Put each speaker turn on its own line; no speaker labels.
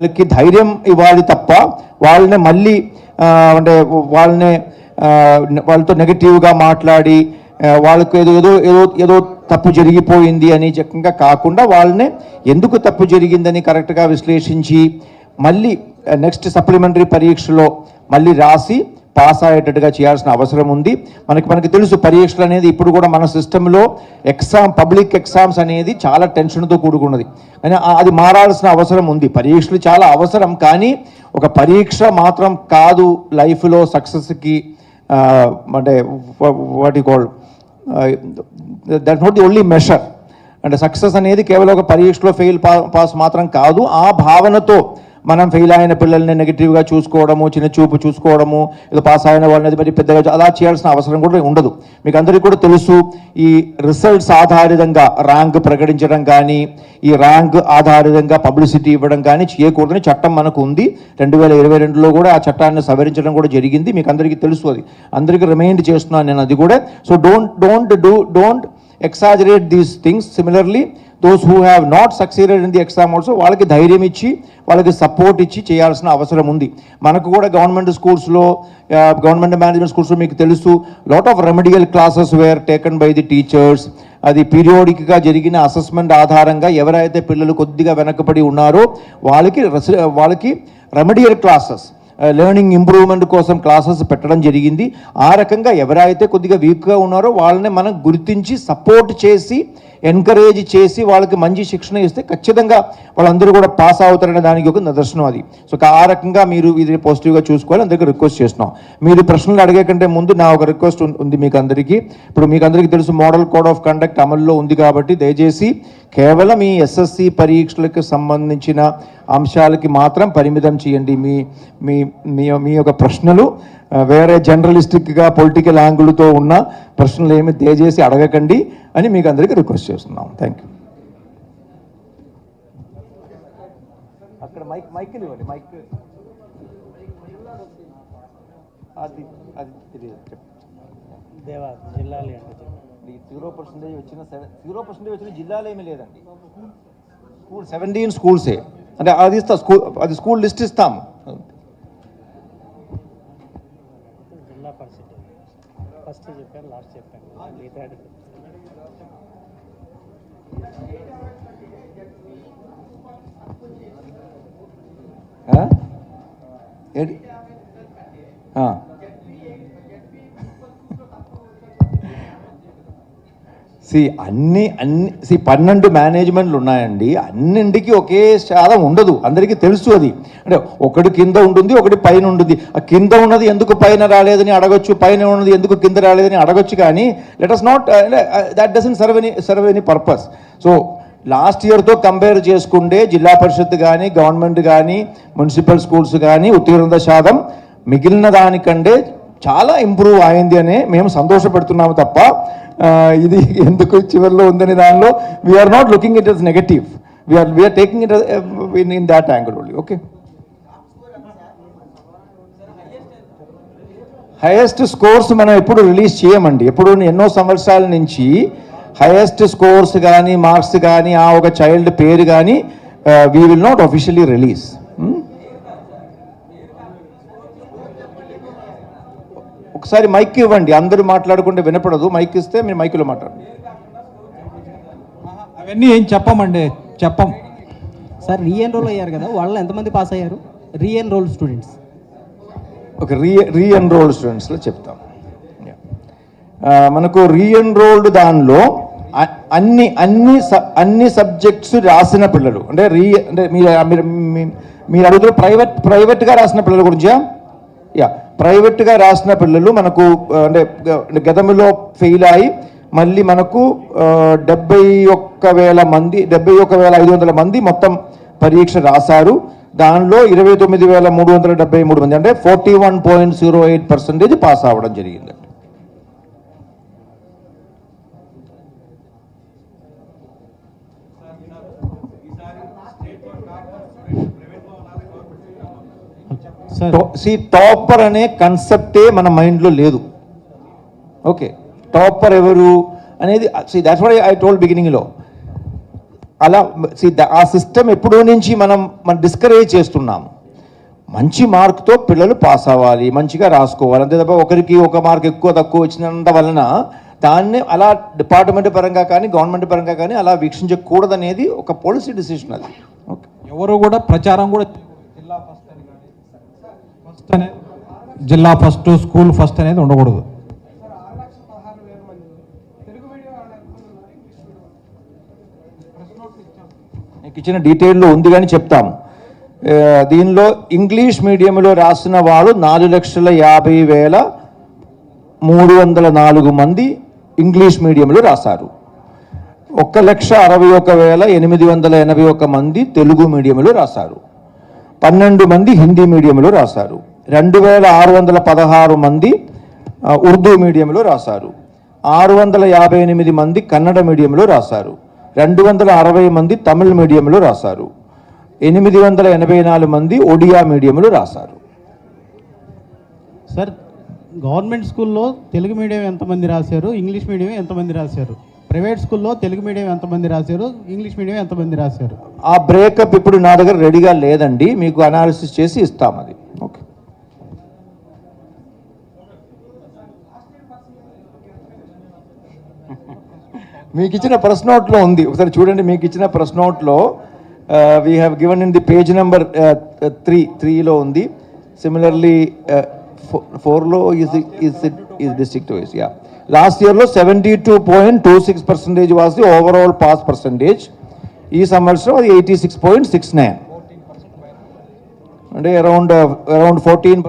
వాళ్ళకి ధైర్యం ఇవ్వాలి తప్ప వాళ్ళని మళ్ళీ అంటే వాళ్ళని వాళ్ళతో నెగటివ్గా మాట్లాడి వాళ్ళకు ఏదో ఏదో ఏదో ఏదో తప్పు జరిగిపోయింది అని చక్కగా కాకుండా వాళ్ళని ఎందుకు తప్పు జరిగిందని కరెక్ట్గా విశ్లేషించి మళ్ళీ నెక్స్ట్ సప్లిమెంటరీ పరీక్షలో మళ్ళీ రాసి పాస్ అయ్యేటట్టుగా చేయాల్సిన అవసరం ఉంది. మనకి మనకి తెలుసు పరీక్షలు అనేది ఇప్పుడు కూడా మన సిస్టంలో ఎగ్జామ్ పబ్లిక్ ఎగ్జామ్స్ అనేది చాలా టెన్షన్తో కూడుకున్నది. కానీ అది మారాల్సిన అవసరం ఉంది. పరీక్షలు చాలా అవసరం కానీ ఒక పరీక్ష మాత్రం కాదు లైఫ్లో సక్సెస్కి అంటే వాటి call that not the only measure. అంటే సక్సెస్ అనేది కేవలం ఒక పరీక్షలో ఫెయిల్ పాస్ మాత్రం కాదు. ఆ భావనతో మనం ఫెయిల్ అయిన పిల్లల్ని నెగిటివ్గా చూసుకోవడము చిన్న చూపు చూసుకోవడము ఏదో పాస్ అయిన వాళ్ళని అది మరి పెద్దగా అలా చేయాల్సిన అవసరం కూడా ఉండదు. మీకు అందరికీ కూడా తెలుసు ఈ రిజల్ట్స్ ఆధారితంగా ర్యాంక్ ప్రకటించడం కానీ ఈ ర్యాంక్ ఆధారితంగా పబ్లిసిటీ ఇవ్వడం కానీ చేయకూడదని చట్టం మనకు ఉంది. రెండు వేల ఇరవై రెండులో కూడా ఆ చట్టాన్ని సవరించడం కూడా జరిగింది. మీకు అందరికీ తెలుసు అది. అందరికీ రిమైండ్ చేస్తున్నాను నేను అది కూడా. So don't don't do don't exaggerate these things similarly those who have not succeeded in the exam also వాళ్ళకి ధైర్యం ఇచ్చి వాళ్ళకి సపోర్ట్ ఇచ్చి చేయాల్సిన అవసరం ఉంది. మనకు కూడా గవర్నమెంట్ స్కూల్స్లో గవర్నమెంట్ మేనేజ్మెంట్ స్కూల్స్లో మీకు తెలుసు lot of remedial classes were taken by the teachers అది పీరియోడిక్గా జరిగిన అసెస్మెంట్ ఆధారంగా ఎవరైతే పిల్లలు కొద్దిగా వెనకబడి ఉన్నారో వాళ్ళకి వాళ్ళకి రెమెడియల్ క్లాసెస్ లెర్నింగ్ ఇంప్రూవ్మెంట్ కోసం క్లాసెస్ పెట్టడం జరిగింది. ఆ రకంగా ఎవరైతే కొద్దిగా వీక్గా ఉన్నారో వాళ్ళని మనం గుర్తించి సపోర్ట్ చేసి ఎంకరేజ్ చేసి వాళ్ళకి మంచి శిక్షణ ఇస్తే ఖచ్చితంగా వాళ్ళందరూ కూడా పాస్ అవుతారనే దానికి ఒక నిదర్శనం అది. సో ఆ రకంగా మీరు ఇది పాజిటివ్గా చూసుకోవాలి అందరికీ రిక్వెస్ట్ చేస్తున్నాం. మీరు ప్రశ్నలు అడిగే కంటే ముందు నా ఒక రిక్వెస్ట్ ఉంది మీకు అందరికీ. ఇప్పుడు మీకు అందరికీ తెలుసు మోడల్ కోడ్ ఆఫ్ కండక్ట్ అమల్లో ఉంది కాబట్టి దయచేసి కేవలం ఈ ఎస్ఎస్సి పరీక్షలకు సంబంధించిన అంశాలకి మాత్రం పరిమితం చేయండి. మీ మీ మీ మీ యొక్క ప్రశ్నలు వేరే జర్నలిస్టిక్గా పొలిటికల్ యాంగిల్తో ఉన్న ప్రశ్నలు ఏమి దయచేసి అడగకండి అని మీకు అందరికీ రిక్వెస్ట్ చేస్తున్నాం. థ్యాంక్ యూ అక్కడ మైక్ మైక్ ఇవ్వండి మైక్. అది అది
దేవా జిల్లాలి అంటే
జీరో పర్సెంటేజ్ వచ్చిన సెవెన్ జీరో పర్సెంటేజ్ వచ్చిన జిల్లాలో ఏమీ లేదండి. స్కూల్ సెవెంటీన్ స్కూల్సే. అంటే అది ఇస్తా స్కూల్ అది స్కూల్ లిస్ట్ ఇస్తాం
జిల్లా పరిషత్ ఫస్ట్ చెప్పాను లాస్ట్ చెప్పాను. మిగతా
ఆ? ఏంటి? సి అన్ని అన్ని సి పన్నెండు మేనేజ్మెంట్లు ఉన్నాయండి. అన్నింటికి ఒకే శాతం ఉండదు. అందరికీ తెలుసు అది. అంటే ఒకటి కింద ఉంటుంది ఒకటి పైన ఉంటుంది. ఆ కింద ఉన్నది ఎందుకు పైన రాలేదని అడగొచ్చు పైన ఉన్నది ఎందుకు కింద రాలేదని అడగొచ్చు కానీ let us not that doesn't serve any serve any purpose so last ఇయర్తో compare చేసుకుంటే జిల్లా పరిషత్ కానీ గవర్నమెంట్ కానీ మున్సిపల్ స్కూల్స్ కానీ ఉత్తీర్ణత శాతం మిగిలిన దానికంటే చాలా ఇంప్రూవ్ అయింది అని మేము సంతోషపెడుతున్నాము తప్ప ఇది ఎందుకు చివరిలో ఉందని దానిలో we're not looking it is negative we're we're taking it in in that angle only okay highest scores మనం ఎప్పుడు రిలీజ్ చేయమండి. ఎప్పుడు ఎన్నో సంవత్సరాల నుంచి హైయెస్ట్ స్కోర్స్ కానీ మార్క్స్ కానీ ఆ ఒక చైల్డ్ పేరు కానీ we will not officially release ఒకసారి మైక్ ఇవ్వండి అందరూ మాట్లాడుకుంటే వినపడదు. మైక్ ఇస్తే మీరు మైక్లో మాట్లాడండి.
అవన్నీ ఏం చెప్పమండి చెప్పం.
సార్ రీ ఎన్రోల్ అయ్యారు కదా వాళ్ళు ఎంతమంది పాస్ అయ్యారు? రీ ఎన్రోల్ స్టూడెంట్స్
ఒక రీ రీ ఎన్రోల్డ్ స్టూడెంట్స్లో చెప్తాం మనకు రీ ఎన్రోల్డ్ దానిలో అన్ని అన్ని అన్ని సబ్జెక్ట్స్ రాసిన పిల్లలు. అంటే రీ అంటే మీరు మీరు అడుగుతున్న ప్రైవేట్ ప్రైవేట్గా రాసిన పిల్లల గురించా? యా ప్రైవేట్గా రాసిన పిల్లలు మనకు అంటే గతంలో ఫెయిల్ అయి మళ్ళీ మనకు డెబ్బై ఒక్క వేల మంది డెబ్బై ఒక్క వేల ఐదు వందల మంది మొత్తం పరీక్ష రాశారు. దానిలో ఇరవై తొమ్మిది వేల మూడు వందల డెబ్బై మూడు మంది అంటే forty one point zero eight percentage pass అవ్వడం జరిగింది. సి టాపర్ అనే కన్సెప్టే మన మైండ్లో లేదు. ఓకే టాపర్ ఎవరు అనేది see that's what I told బిగినింగ్లో అలా ద- ఆ సిస్టమ్ ఎప్పుడో నుంచి మనం మనం డిస్కరేజ్ చేస్తున్నాం మంచి మార్కుతో పిల్లలు పాస్ అవ్వాలి మంచిగా రాసుకోవాలి. అంతే తప్ప ఒకరికి ఒక మార్క్ ఎక్కువ తక్కువ వచ్చినంత వలన దాన్ని అలా డిపార్ట్మెంట్ పరంగా కానీ గవర్నమెంట్ పరంగా కానీ అలా వీక్షించకూడదనేది ఒక పాలసీ డిసిషన్ అది. ఓకే
ఎవరు కూడా ప్రచారం కూడా జిల్లా ఫస్ట్ ఫస్ట్ అనేది జిల్లా ఫస్ట్ స్కూల్ ఫస్ట్ అనేది ఉండకూడదు.
నీకు ఇచ్చిన డీటెయిల్లో ఉంది కానీ చెప్తాం. దీనిలో ఇంగ్లీష్ మీడియంలో రాసిన వాళ్ళు నాలుగు లక్షల యాభై వేల మూడు వందల నాలుగు మంది ఇంగ్లీష్ మీడియంలో రాశారు. ఒక్క లక్ష అరవై ఒక వేల ఎనిమిది వందల ఎనభై ఒక మంది తెలుగు మీడియంలో రాశారు. పన్నెండు మంది హిందీ మీడియంలో రాశారు. రెండు వేల ఆరు వందల పదహారు మంది ఉర్దూ మీడియంలో రాశారు. ఆరు వందల యాభై ఎనిమిది మంది కన్నడ మీడియంలో రాశారు. రెండు వందల అరవై మంది తమిళ్ మీడియంలో రాశారు. ఎనిమిది వందల ఎనభై నాలుగు మంది ఒడియా మీడియంలో రాశారు.
సార్ గవర్నమెంట్ స్కూల్లో తెలుగు మీడియం ఎంతమంది రాశారు? ఇంగ్లీష్ మీడియం ఎంతమంది రాశారు? ప్రైవేట్ స్కూల్లో తెలుగు మీడియం ఎంతమంది రాశారు? ఇంగ్లీష్ మీడియం ఎంతమంది రాశారు?
ఆ బ్రేకప్ ఇప్పుడు నా దగ్గర రెడీగా లేదండి. మీకు అనాలిసిస్ చేసి ఇస్తాం అది. ఓకే మీకు ఇచ్చిన ప్రెస్ నోట్లో ఉంది. ఒకసారి చూడండి మీకు ఇచ్చిన ప్రెస్ నోట్లో we have given in the page number three త్రీలో ఉంది. సిమిలర్లీ ఫోర్లో is is is district wise yeah last ఇయర్లో seventy two point two six percentage was the overall pass percentage ఈ సంవత్సరం అది eighty six point six nine అంటే around around fourteen